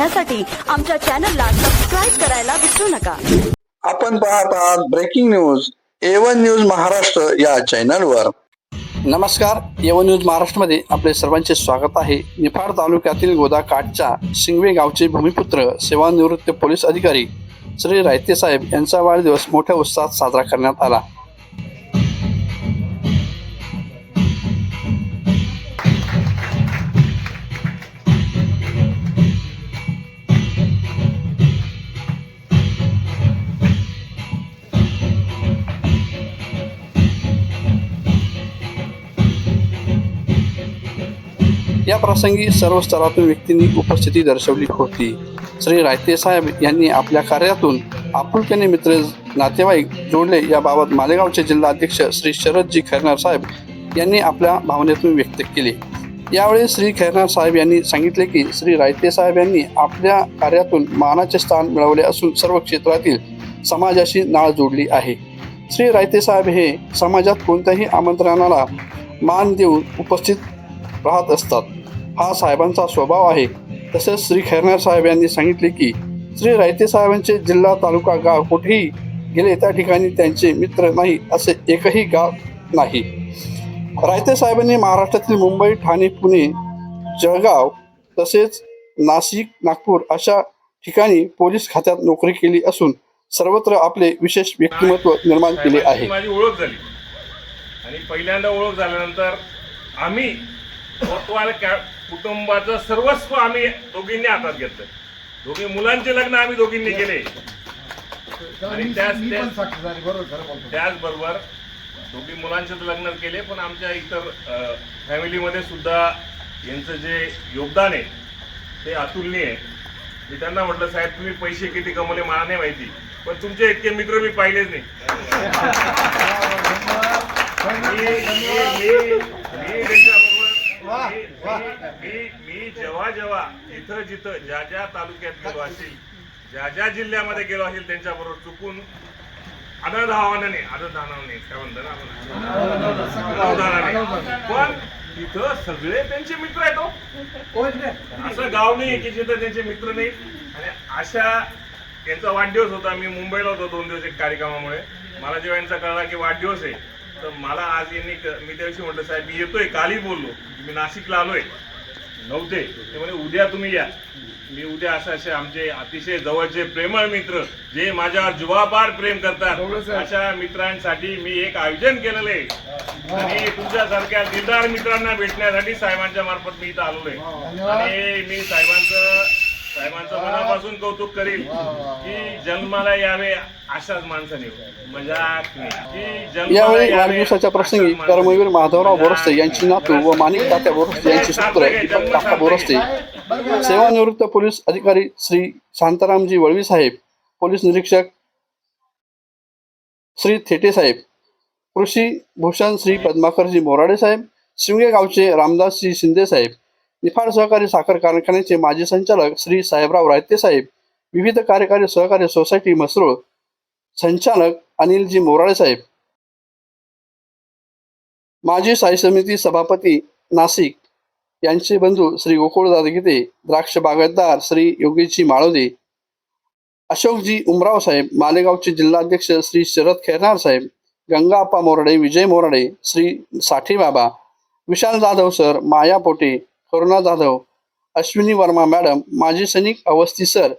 पाहण्यासाठी आमच्या चॅनलला सबस्क्राईब करायला विसरू नका. आपण पाहत आहात breaking news A1 news Maharashtra या चॅनलवर नमस्कार एवन न्यूज महाराष्ट्रमध्ये आपले सर्वांचे स्वागत आहे. निफाड तालुक्यातील गोदाकाठच्या शिंगवे गावचे भूमिपुत्र सेवानिवृत्त पोलीस अधिकारी श्री रायते साहेब यांचा वाढदिवस मोठ्या उत्साहात साजरा करण्यात आला. या प्रसंगी सर्व स्तरातून व्यक्तींनी उपस्थिती दर्शवली होती. श्री रायते साहेब यांनी आपल्या कार्यातून आपुलकीने मित्र नातेवाईक जोडले. याबाबत मालेगावचे जिल्हाध्यक्ष श्री शरदजी खैरनार साहेब यांनी आपल्या भावनेतून व्यक्त केले. यावेळी श्री खैरनार साहेब यांनी सांगितले की श्री रायते साहेब यांनी आपल्या कार्यातून मानाचे स्थान मिळवले असून सर्व क्षेत्रातील समाजाशी नाळ जोडली आहे. श्री रायते साहेब हे समाजात कोणत्याही आमंत्रणाला मान देऊन उपस्थित राहत असतात. हा साहेबांचा स्वभाव आहे. तसेच श्री खैरनार साहेब यांनी सांगितले की श्री रायते साहेबांचे जिल्हा तालुका गाव कुठेही गेले त्या ठिकाणी त्यांचे मित्र नाही असे एकही गाव नाही. रायते साहेबांनी महाराष्ट्रातील मुंबई ठाणे पुणे जळगाव तसेच नाशिक नागपूर अशा ठिकाणी पोलीस खात्यात नोकरी केली असून सर्वत्र आपले विशेष व्यक्तिमत्व निर्माण केले आहे. माझी ओळख झाली. आणि पहिल्यांदा ओळख झाल्यानंतर आम्ही कोतवाल कॅ कुटुंबाचं सर्वस्व आम्ही दोघींनी हातात घेतलं. दोघी मुलांचे लग्न आम्ही दोघींनी केले. आणि त्याच त्याच- त्याचबरोबर दोघी मुलांचे तर लग्न केले पण आमच्या इतर फॅमिलीमध्ये सुद्धा यांचं जे योगदान आहे ते अतुलनीय आहे. मी त्यांना म्हटलं साहेब तुम्ही पैसे किती कमवले मला नाही माहिती पण तुमचे इतके मित्र मी पाहिलेच नाही. मी मी- मी- जेव्हा जेव्हा इथं जिथं ज्या ज्या तालुक्यात गेलो असेल ज्या ज्या जिल्ह्यामध्ये गेलो असेल त्यांच्याबरोबर चुकून अनधावानाने अनधानाने काय म्हणतो ना आपण? पण तिथं सगळे त्यांचे मित्र आहेत हो. असं गाव नाही की जिथं त्यांचे मित्र नाही. आणि अशा त्यांचा वाढदिवस होता मी मुंबईला होतो दोन दिवस एक कार्यक्रमामुळे. मला जेव्हा यांचा कळला की वाढदिवस आहे तर मला आज यांनी मी त्या दिवशी म्हटलं साहेब मी येतोय कालही बोललो. मी नाशिकला आलोय. नव्हते. ते म्हणे उद्या तुम्ही या. मी उद्या असे असे आमचे अतिशय जवळचे प्रेमळ मित्र जे माझ्यावर जीवापार प्रेम करतात अशा मित्रांसाठी मी एक आयोजन केलेलं आहे. आणि तुमच्यासारख्या दिलदार मित्रांना भेटण्यासाठी साहेबांच्या मार्फत मी इथं आहे. आणि मी साहेबांचं साहेबांचं मनापासून कौतुक करील की जन्माला यावे अशाच माणसाने. मजाक नाही की जन्माला यावेळी यावे वाढदिवसाच्या प्रसंगी. कर्मवीर माधवराव बोरस्ते यांची नातू व माणिक. तात्या बोरस्ते यांचे सुपुत्र दीपक काका बोरस्ते. सेवानिवृत्त पोलीस अधिकारी श्री शांतारामजी वळवी साहेब पोलीस निरीक्षक श्री थेटे साहेब कृषी भूषण श्री पद्माकरजी मोराडे साहेब शिवगे गावचे रामदासजी शिंदे साहेब निफाड सहकारी साखर कारखान्याचे माजी संचालक श्री साहेबराव रायते साहेब विविध कार्यकारी सहकारी सोसायटी मसरूळ संचालक अनिलजी मोराळे साहेब. माजी साई समिती सभापती नाशिक यांचे बंधू श्री गोकुळ गीते द्राक्ष बागायतदार श्री योगीजी माळोदे अशोकजी उमराव साहेब मालेगावचे जिल्हाध्यक्ष श्री शरद खैरनार साहेब गंगाप्पा मोरडे विजय मोरडे श्री साठीबाबा विशाल जाधव सर माया पोटे करुणा जाधव अश्विनी वर्मा मॅडम माजी सैनिक अवस्थी सर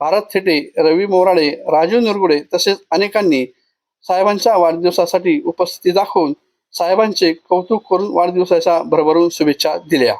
भारत थेटे रवी मोराडे राजू निरगुडे तसेच अनेकांनी साहेबांच्या वाढदिवसासाठी उपस्थिती दाखवून साहेबांचे कौतुक करून वाढदिवसाच्या भरभरून शुभेच्छा दिल्या.